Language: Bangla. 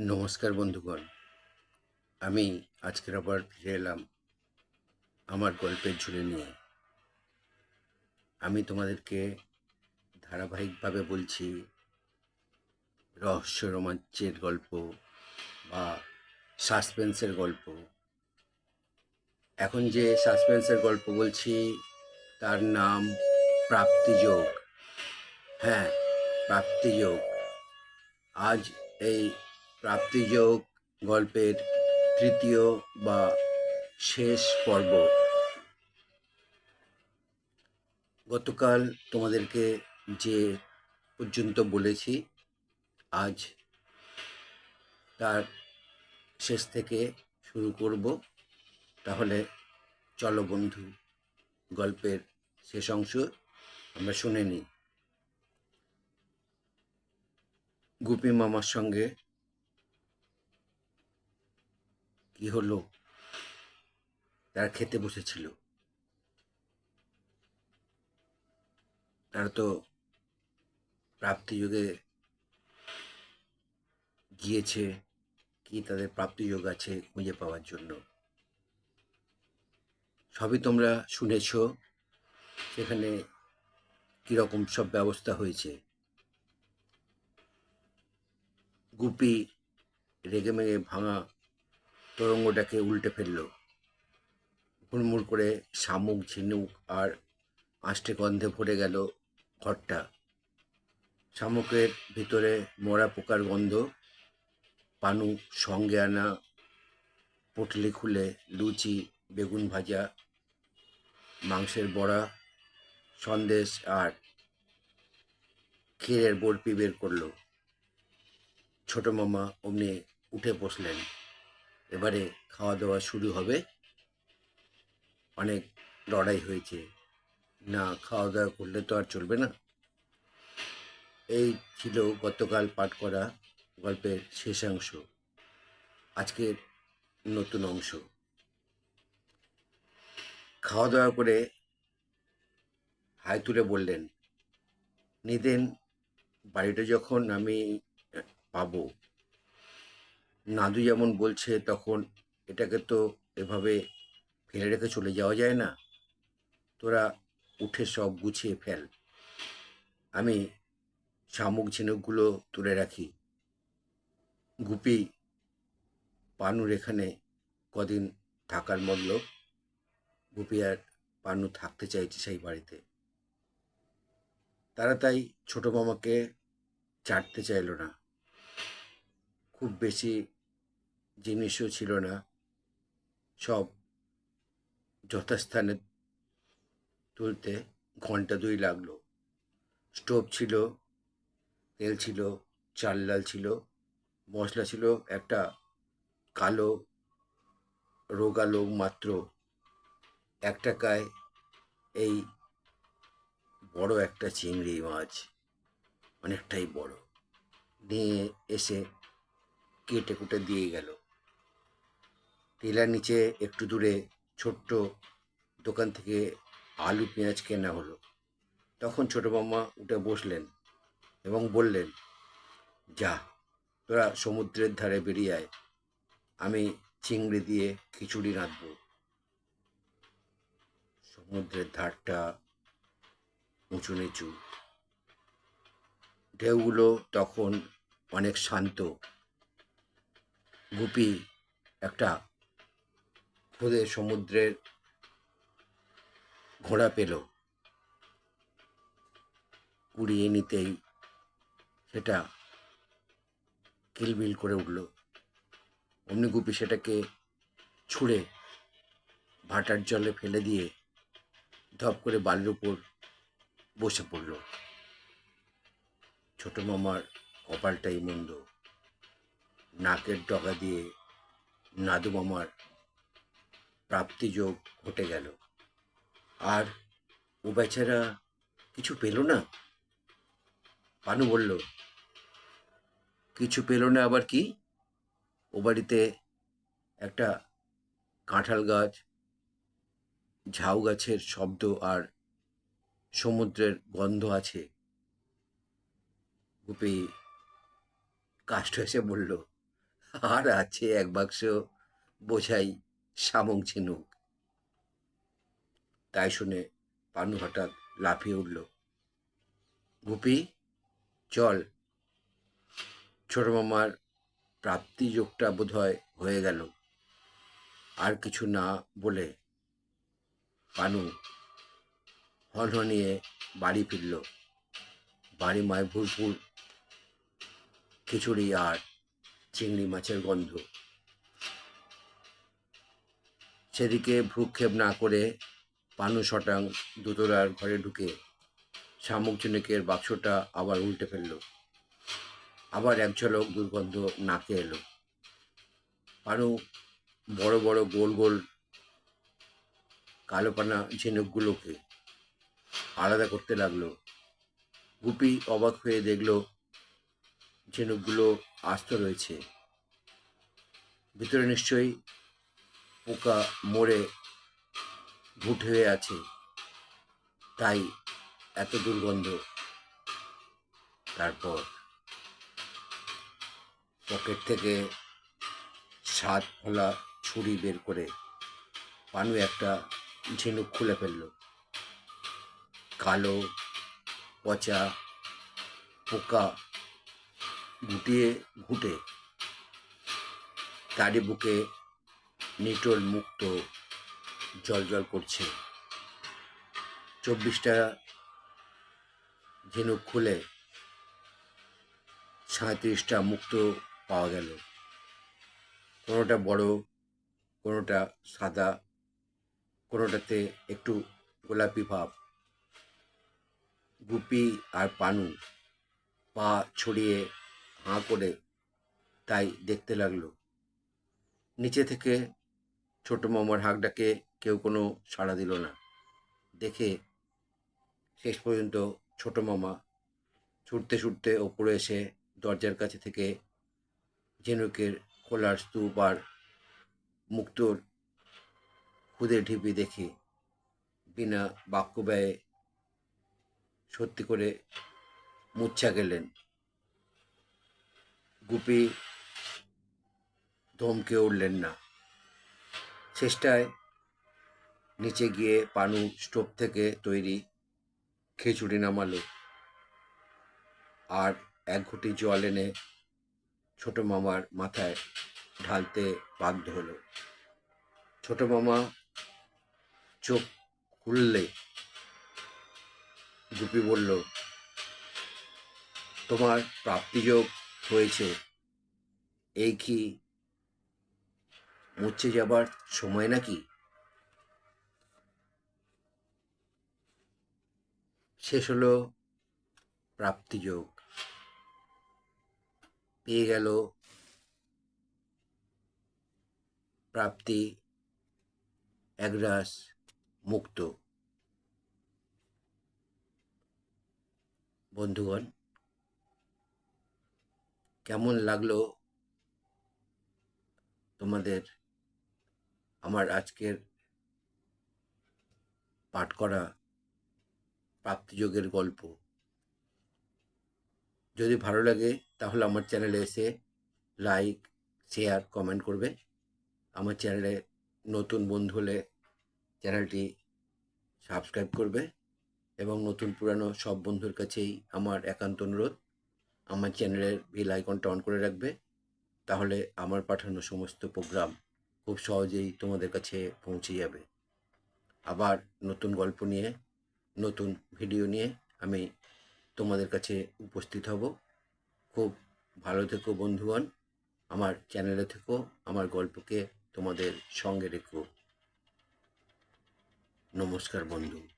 নমস্কার বন্ধুগণ। আমি আজকের আবার ফিরে এলাম আমার গল্পের ঝুলে নিয়ে। আমি তোমাদেরকে ধারাবাহিকভাবে বলছি, রহস্য রোমাঞ্চের গল্প বা সাসপেন্সের গল্প। এখন যে সাসপেন্সের গল্প বলছি, তার নাম প্রাপ্তিযোগ। হ্যাঁ প্রাপ্তিযোগ। আজ এই প্রাপ্তিযোগ গল্পের তৃতীয় বা শেষ পর্ব। গতকাল তোমাদেরকে যে পর্যন্ত বলেছি, আজ তার শেষ থেকে শুরু করব। তাহলে চলো বন্ধু, গল্পের শেষ অংশ আমরা শুনে নিই। গুপি মামার সঙ্গে কি হলো? তারা খেতে বসেছিল। তারা তো প্রাপ্তিযোগে গিয়েছে। কি তাদের প্রাপ্তিযোগ আছে খুঁজে পাওয়ার জন্য? সবই তোমরা শুনেছ। সেখানে কীরকম সব ব্যবস্থা হয়েছে? গুপি রেগে মেগে ভাঙা তরঙ্গটাকে উল্টে ফেলল। হুড়মুড় করে শামুক, ঝিনুক আর আষ্টে গন্ধে ভরে গেল ঘরটা। শামুকের ভিতরে মরা পোকার গন্ধ, পানু সঙ্গে আনা পটলি খুলে, লুচি, বেগুন ভাজা, মাংসের বড়া, সন্দেশ আর ক্ষীরের বরফি বের করল। ছোট মামা অমনি উঠে বসলেন। এবারে খাওয়া দাওয়া শুরু হবে। অনেক লড়াই হয়েছে। না খাওয়া দাওয়া করলে তো আর চলবে না। এই ছিল গতকাল পাঠ করা গল্পের শেষাংশ আজকের নতুন অংশ। খাওয়া দাওয়া করে হাই তুলে বললেন নিদেন বাড়িটা যখন আমি পাবো নাদু যেমন বলছে, তখন এটাকে তো এভাবে ফেলে রেখে চলে যাওয়া যায় না। তোরা উঠে সব গুছিয়ে ফেল। আমি শামুক ঝিনুকগুলো তুলে রাখি। গুপি পানুর এখানে কদিন থাকার মতল গুপি আর পানু থাকতে চাইছে সেই বাড়িতে। তারা তাই ছোটো মামাকে চাটতে চাইল না। খুব বেশি জিনিসও ছিল না। সব যথাস্থানে তুলতে ঘণ্টা দুই লাগল। স্টোভ ছিল, তেল ছিল, চাল ডাল ছিল, মশলা ছিল, একটা কালো, রোগালো মাত্র। এক টাকায় এই বড় একটা চিংড়ি মাছ, অনেকটাই বড়। নিয়ে এসে কেটে কুটে দিয়ে গেল। টেলার নিচে একটু দূরে ছোট্ট দোকান থেকে আলু পেঁয়াজ কেনা হলো। তখন ছোটো মামা উঠে বসলেন এবং বললেন, যা, তোরা সমুদ্রের ধারে বেরিয়ে আয়। আমি চিংড়ি দিয়ে খিচুড়ি রাঁধব। সমুদ্রের ধারটা উঁচু নিচু। ঢেউগুলো তখন অনেক শান্ত। গুপি একটা খুদে সমুদ্রের ঘোড়া পেল। কুড়িয়ে নিতেই সেটা কিলবিল করে উঠল। অমনি গুপি সেটাকে ছুঁড়ে ভাটার জলে ফেলে দিয়ে ধপ করে বালির উপর বসে পড়ল। ছোট মামার কপালটাই মন্দ। নাকের ডগা দিয়ে নাদু মামার প্রাপ্তিযোগ ঘটে গেল। আর ও বেচারা কিছু পেল না? পানু বলল, কিছু পেল না আবার কি? ও বাড়িতে একটা কাঁঠাল গাছ, ঝাউ গাছের শব্দ আর সমুদ্রের গন্ধ আছে। গুপি কাষ্ট এসে বলল, আর আছে এক বাক্স, বোঝাই শামুক ঝিনুক তাই শুনে পানু হঠাৎ লাফিয়ে উঠল। গুপি, চল। ছোট মামার প্রাপ্তি যোগটা বোধহয় হয়ে গেল। আর কিছু না বলে পানু হনহনিয়ে বাড়ি ফিরল। বাড়ি মায় ভুরভুর খিচুড়ি আর চিংড়ি মাছের গন্ধ। সেদিকে ভ্রুক্ষেপ না করে পানু শটাং দুতলার ঘরে ঢুকে শামুক জনকের বাক্সটা আবার উল্টে ফেলল। আবার এক ঝলক দুর্গন্ধ নাকে এলো। পানু বড় বড় গোল গোল কালোপানা ঝিনুকগুলোকে আলাদা করতে লাগল। গুপি অবাক হয়ে দেখল ঝিনুকগুলো আস্ত রয়েছে। ভিতরে নিশ্চয়ই পোকা মরে ভুট হয়ে আছে। তাই এত দুর্গন্ধ। তারপর পকেট থেকে সাত ফলা ছুরি বের করে পানু একটা ঝিনুক খুলে ফেলল। কালো, পচা পোকা গুটিয়ে ঘুটে তারই বুকে নিটোল মুক্ত জল জল করছে। চব্বিশটা ঝিনুক খুলে সাঁত্রিশটা মুক্ত পাওয়া গেল। কোনোটা বড়, কোনোটা সাদা, কোনোটাতে একটু গোলাপি ভাব। গুপি আর পানু পা ছড়িয়ে হাঁ করে তাই দেখতে লাগল। নিচে থেকে ছোট মামার হাঁক ডাকে কেউ কোনো সাড়া দিল না। দেখে শেষ পর্যন্ত ছোট মামা ছুটতে ছুটতে ওপরে এসে দরজার কাছে থেকে ঝিনুকের খোলার স্তূপ আর মুক্তোর খুদে ঢিপি দেখে বিনা বাক্য ব্যয়ে সত্যি করে মুচ্ছা গেলেন। গুপি ধমকে উঠলেন না। চেষ্টায় নিচে গিয়ে পানু স্টোভ থেকে তৈরি খিচুড়ি নামালো। আর এক ঘুটি জল এনে ছোট মামার মাথায় ঢালতে বাধ্য হলো। ছোট মামা চোখ খুললে গুপি বলল, তোমার প্রাপ্তিযোগ হয়েছে। এই কি মুচ্ছে যাবার সময় নাকি? শেষ হলো প্রাপ্তিযোগ। পেয়ে গেল প্রাপ্তি একরাস মুক্ত। বন্ধুগণ, কেমন লাগল তোমাদের আমার আজকের পাঠ করা প্রাপ্তিযোগের গল্প। যদি ভালো লাগে, তাহলে আমার চ্যানেলে এসে লাইক, শেয়ার, কমেন্ট করবে। আমার চ্যানেলে নতুন বন্ধু হলে চ্যানেলটি সাবস্ক্রাইব করবে এবং নতুন পুরানো সব বন্ধুর কাছেই আমার একান্ত অনুরোধ। আমার চ্যানেলের বেল আইকনটা অন করে রাখবে। তাহলে আমার পাঠানো সমস্ত প্রোগ্রাম খুব সহজেই তোমাদের কাছে পৌঁছে যাবে। আবার নতুন গল্প নিয়ে, নতুন ভিডিও নিয়ে আমি তোমাদের কাছে উপস্থিত হব। খুব ভালো থেকো বন্ধুগণ, আমার চ্যানেলে থেকো, আমার গল্পকে তোমাদের সঙ্গে রেখো। নমস্কার বন্ধু।